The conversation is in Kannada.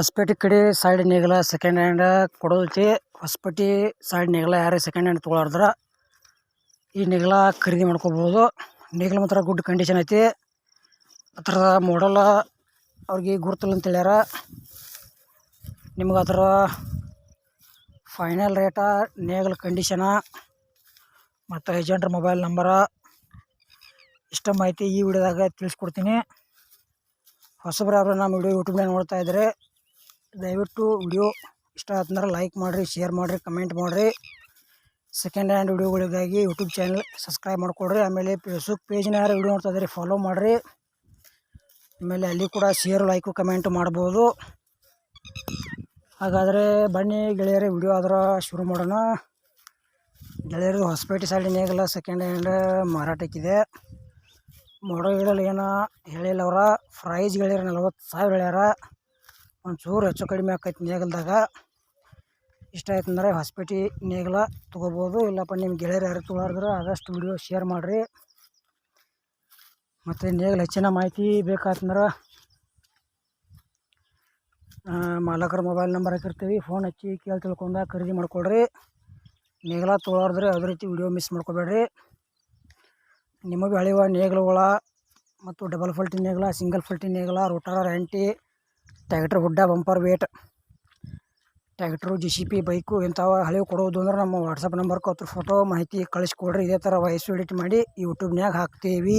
ಹೊಸಪೇಟೆ ಕಡೆ ಸೈಡ್ ನೇಗಿಲ ಸೆಕೆಂಡ್ ಹ್ಯಾಂಡ್ ಕೊಡೋದೈತಿ. ಹೊಸಪೇಟೆ ಸೈಡ್ ನೇಗಿಲ ಯಾರೇ ಸೆಕೆಂಡ್ ಹ್ಯಾಂಡ್ ತೊಗೊಳಾರ್ದ್ರ ಈ ನೇಗಿಲ ಖರೀದಿ ಮಾಡ್ಕೋಬೋದು. ನೇಗಿಲ ಮಾತ್ರ ಗುಡ್ ಕಂಡೀಷನ್ ಐತಿ. ಅದರ ಮಾಡಲ್ಲ ಅವ್ರಿಗೆ ಗುರುತಿಲ್ಲ ಅಂತ ಹೇಳ್ಯಾರ. ನಿಮ್ಗೆ ಅದರ ಫೈನಲ್ ರೇಟ ನೇಗಿಲ ಕಂಡೀಷನ ಮತ್ತು ಏಜೆಂಟ್ರ ಮೊಬೈಲ್ ನಂಬರ ಇಷ್ಟ ಮಾಹಿತಿ ಈ ವಿಡಿಯೋದಾಗ ತಿಳಿಸ್ಕೊಡ್ತೀನಿ. ಹೊಸಬ್ರು ಯಾರು ನಮ್ಮ ವಿಡಿಯೋ ಯೂಟ್ಯೂಬ್ನಾಗ ನೋಡ್ತಾ ಇದ್ದರೆ ದಯವಿಟ್ಟು ವಿಡಿಯೋ ಇಷ್ಟ ಆತಂದ್ರೆ ಲೈಕ್ ಮಾಡಿರಿ, ಶೇರ್ ಮಾಡಿರಿ, ಕಮೆಂಟ್ ಮಾಡಿರಿ. ಸೆಕೆಂಡ್ ಹ್ಯಾಂಡ್ ವಿಡಿಯೋಗಳಿಗಾಗಿ ಯೂಟ್ಯೂಬ್ ಚಾನಲ್ ಸಬ್ಸ್ಕ್ರೈಬ್ ಮಾಡ್ಕೊಡ್ರಿ. ಆಮೇಲೆ ಫೇಸ್ಬುಕ್ ಪೇಜ್ನ ಯಾರು ವಿಡಿಯೋ ನೋಡ್ತಾ ಫಾಲೋ ಮಾಡಿರಿ. ಆಮೇಲೆ ಅಲ್ಲಿ ಕೂಡ ಶೇರ್ ಲೈಕು ಕಮೆಂಟ್ ಮಾಡ್ಬೋದು. ಹಾಗಾದರೆ ಬನ್ನಿ ಗೆಳೆಯರೇ, ವಿಡಿಯೋ ಆದ್ರೆ ಶುರು ಮಾಡೋಣ. ಗೆಳೆಯರು ಹೊಸಪೇಟೆ ಸೈಡಿನಾಗೆಲ್ಲ ಸೆಕೆಂಡ್ ಹ್ಯಾಂಡ್ ಮಾರಾಟಕ್ಕಿದೆ. ಮಾಡಲ್ ಏನೋ, ಹೇಳಿಲ್ಲ ಅವರ. ಪ್ರೈಸ್ ಗೆಳೆಯರು ನಲ್ವತ್ತು ಸಾವಿರ ಹೇಳ್ಯಾರ. ಒಂಚೂರು ಹೆಚ್ಚು ಕಡಿಮೆ ಆಕೈತಿ ನೇಗಲ್ದಾಗ. ಇಷ್ಟ ಆಯ್ತು ಅಂದರೆ ಹೊಸಪೇಟೆ ನೇಗಿಲ ತೊಗೋಬೋದು, ಇಲ್ಲಪ್ಪ ನಿಮ್ಮ ಗೆಳೆಯರು ಯಾರು ತೊಗೊಳಾರ್ದ್ರೆ ಆದಷ್ಟು ವಿಡಿಯೋ ಶೇರ್ ಮಾಡಿರಿ. ಮತ್ತು ನೇಗಿಲು ಹೆಚ್ಚಿನ ಮಾಹಿತಿ ಬೇಕಾತಂದ್ರೆ ಮಾಲಕರ ಮೊಬೈಲ್ ನಂಬರ್ ಹಾಕಿರ್ತೀವಿ. ಫೋನ್ ಹಚ್ಚಿ ಕೇಳಿ ತಿಳ್ಕೊಂಡ ಖರೀದಿ ಮಾಡ್ಕೊಳ್ರಿ ನೇಗಿಲ ತೊಗೊಳಾರ್ದ್ರೆ ಯಾವುದೇ ರೀತಿ ವಿಡಿಯೋ ಮಿಸ್ ಮಾಡ್ಕೋಬೇಡ್ರಿ. ನಿಮಗೆ ಬೆಳೆಯುವ ನೇಗಿಲುಗಳ ಮತ್ತು ಡಬಲ್ ಫಲ್ಟಿ ನೇಗಿಲ ಸಿಂಗಲ್ ಫಲ್ಟಿ ನೇಗಿಲ ರೋಟಾರ ರ್ಯಾಂಟಿ tractor ಹುಡ್ಡ bumper weight. Tractor J C B bike ಇಂಥವು ಹಳೆವು ಕೊಡೋದು ಅಂದ್ರೆ ನಮ್ಮ ವಾಟ್ಸಪ್ ನಂಬರ್ಗೆ ಅವ್ರ ಫೋಟೋ ಮಾಹಿತಿ ಕಳಿಸ್ಕೊಡ್ರಿ, ಇದೇ ಥರ ವಯಸ್ಸು ಎಡಿಟ್ ಮಾಡಿ ಯೂಟ್ಯೂಬ್ನ್ಯಾಗ ಹಾಕ್ತೀವಿ.